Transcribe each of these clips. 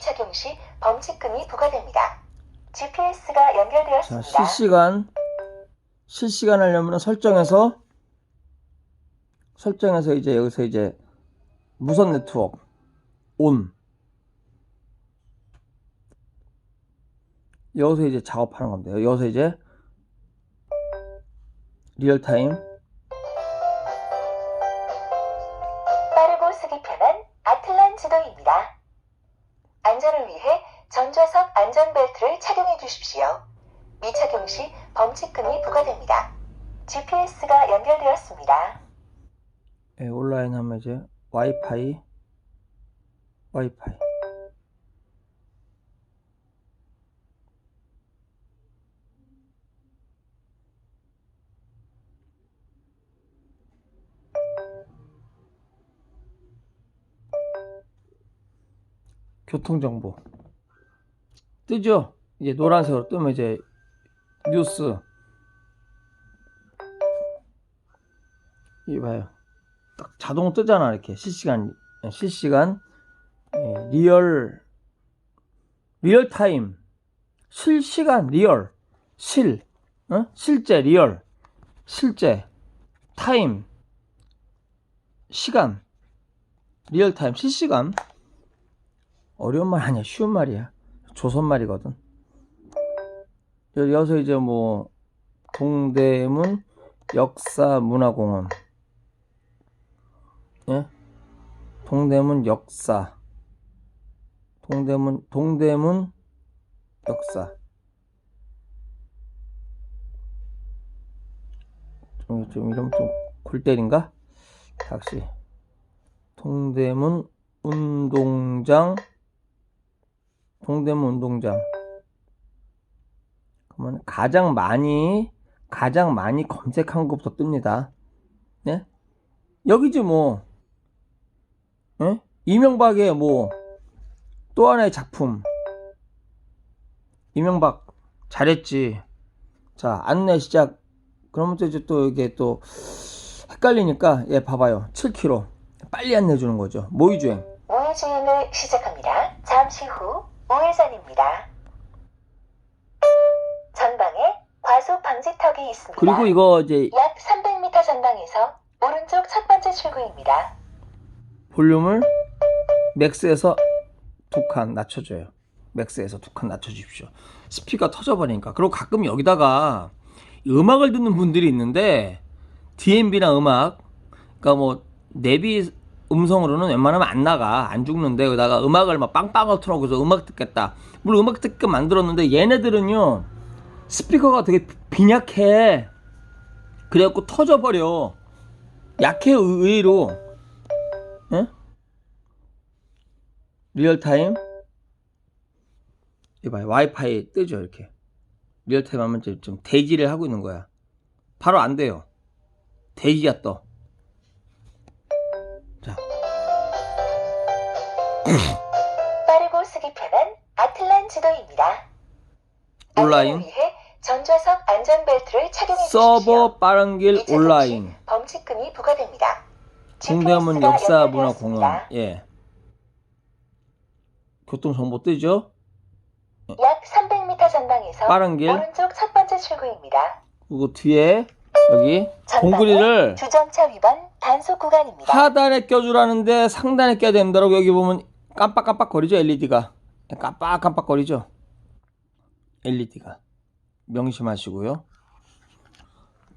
미착용 시 범칙금이 부과됩니다. GPS가 자, 연결되었습니다. 실시간 실시간 하려면 설정에서 설정에서 이제 여기서 이제 무선 네트워크 온 여기서 이제 작업하는 겁니다. 여기서 이제 리얼타임 주십시오. 미착용 시 범칙금이 부과됩니다. GPS가 연결되었습니다. 예, 온라인 하면 이제 와이파이 와이파이 교통정보 뜨죠? 이제 노란색으로 뜨면 이제 뉴스. 이 봐요. 딱 자동 뜨잖아 이렇게. 실시간 실시간. 예, 리얼 리얼 타임. 실시간 리얼. 실 어? 실제 리얼. 실제 타임. 시간. 리얼 타임. 실시간. 어려운 말 아니야. 쉬운 말이야. 조선 말이거든 여- 여기서 이제 뭐 동대문 역사문화공원. 예? 동대문 역사. 동대문 동대문 역사. 좀, 좀 이러면 좀골 때린가? 다시. 동대문 운동장. 동대문 운동장 그러면 가장 많이 가장 많이 검색한 것부터 뜹니다. 네? 여기지 뭐 예? 이명박의 뭐 또 하나의 작품 이명박 잘했지 자 안내 시작 그러면 또 이제 또 이게 또 헷갈리니까 예 봐봐요 7km 빨리 안내 주는 거죠 모의주행 우회주행을 시작합니다. 잠시 후 우회전입니다. 과속 방지턱이 있습니다. 그리고 이거 이제 약 300m 전방에서 오른쪽 첫 번째 출구입니다. 볼륨을 맥스에서 두 칸 낮춰줘요. 맥스에서 두 칸 낮춰주십시오. 스피커 터져버리니까. 그리고 가끔 여기다가 음악을 듣는 분들이 있는데 DMB나 음악, 그러니까 뭐 내비 음성으로는 웬만하면 안 나가, 안 죽는데 여기다가 음악을 막 빵빵하고 틀어놓고서 음악 듣겠다. 물론 음악 듣게 만들었는데 얘네들은요 스피커가 되게 빈약해. 그래갖고 터져버려. 약해 의외로. 예? 리얼타임 이봐요 와이파이 뜨죠 이렇게 리얼타임 하면 좀 대기를 하고 있는 거야 바로 안 돼요 대기가 떠 자, 빠르고 쓰기 편한 아틀란 지도입니다. 온라인 안 전좌석 안전벨트를 착용해 주십시오. 서버 빠른 길 온라인 범칙금이 부과됩니다. GPS가 역사문화공원 연결되었습니다. 예 교통정보 뜨죠 약 300m 전방에서 빠른 길. 오른쪽 첫 번째 출구입니다. 그리고 뒤에 여기 전방에 동그리를 주정차 위반 단속 구간입니다. 하단에 껴주라는데 상단에 껴야 된다라고 여기 보면 깜빡깜빡 거리죠 LED가 깜빡깜빡 거리죠 LED가 명심하시고요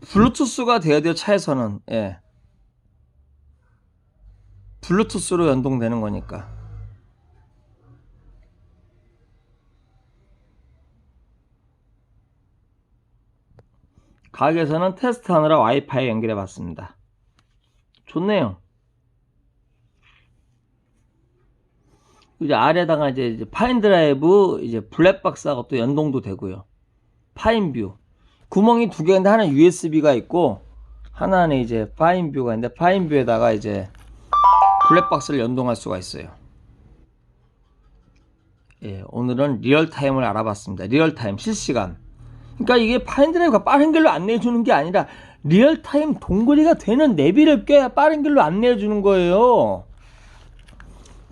블루투스가 돼야 돼요 차에서는 예 블루투스로 연동되는 거니까 가게에서는 테스트하느라 와이파이 연결해 봤습니다 좋네요. 이제 아래다가 이제, 파인드라이브 이제 블랙박스하고 또 연동도 되고요. 파인뷰 구멍이 두 개인데 하나 USB가 있고 하나는 이제 파인뷰가 있는데 파인뷰에다가 이제 블랙박스를 연동할 수가 있어요. 예, 오늘은 리얼타임을 알아봤습니다. 리얼타임 실시간. 그러니까 이게 파인드라이브가 빠른 길로 안내해 주는 게 아니라 리얼타임 동그리가 되는 내비를 껴야 빠른 길로 안내해 주는 거예요.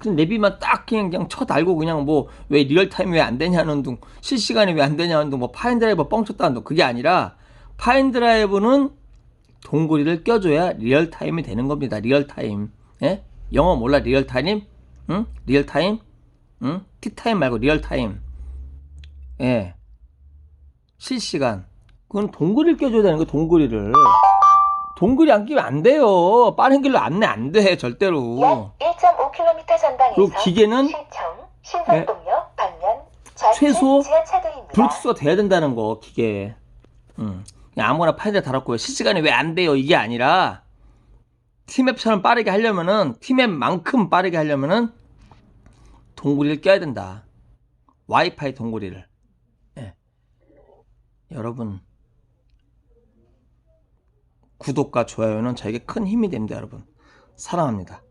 그냥 내비만 딱 그냥 그냥 쳐 달고 그냥 뭐 왜 리얼타임 왜 안 되냐는 둥 실시간이 왜안 되냐는 둥뭐 파인드라이버 뻥쳤다는 둥 그게 아니라 파인드라이브는 동굴이를 껴줘야 리얼타임이 되는 겁니다. 리얼타임. 예? 영어 몰라 리얼타임? 응? 리얼타임? 응? 티타임 말고 리얼타임. 예. 실시간. 그건 동굴이를 껴줘야 되는 거 동굴이를. 동굴이 안 끼면 안 돼요. 빠른 길로 안내 안 돼, 절대로. 약 1.5km 전방에서 그리고 기계는 신청, 신성동역, 방면, 좌측 최소 지하차도입니다. 블루투스가 돼야 된다는 거, 기계에. 음. 그냥 아무거나 파일에 달았고요. 실시간이 왜안 돼요? 이게 아니라, 티맵처럼 빠르게 하려면은, 티맵만큼 빠르게 하려면은, 동굴이를 껴야 된다. 와이파이 동굴이를. 예. 여러분, 구독과 좋아요는 저에게 큰 힘이 됩니다, 여러분. 사랑합니다.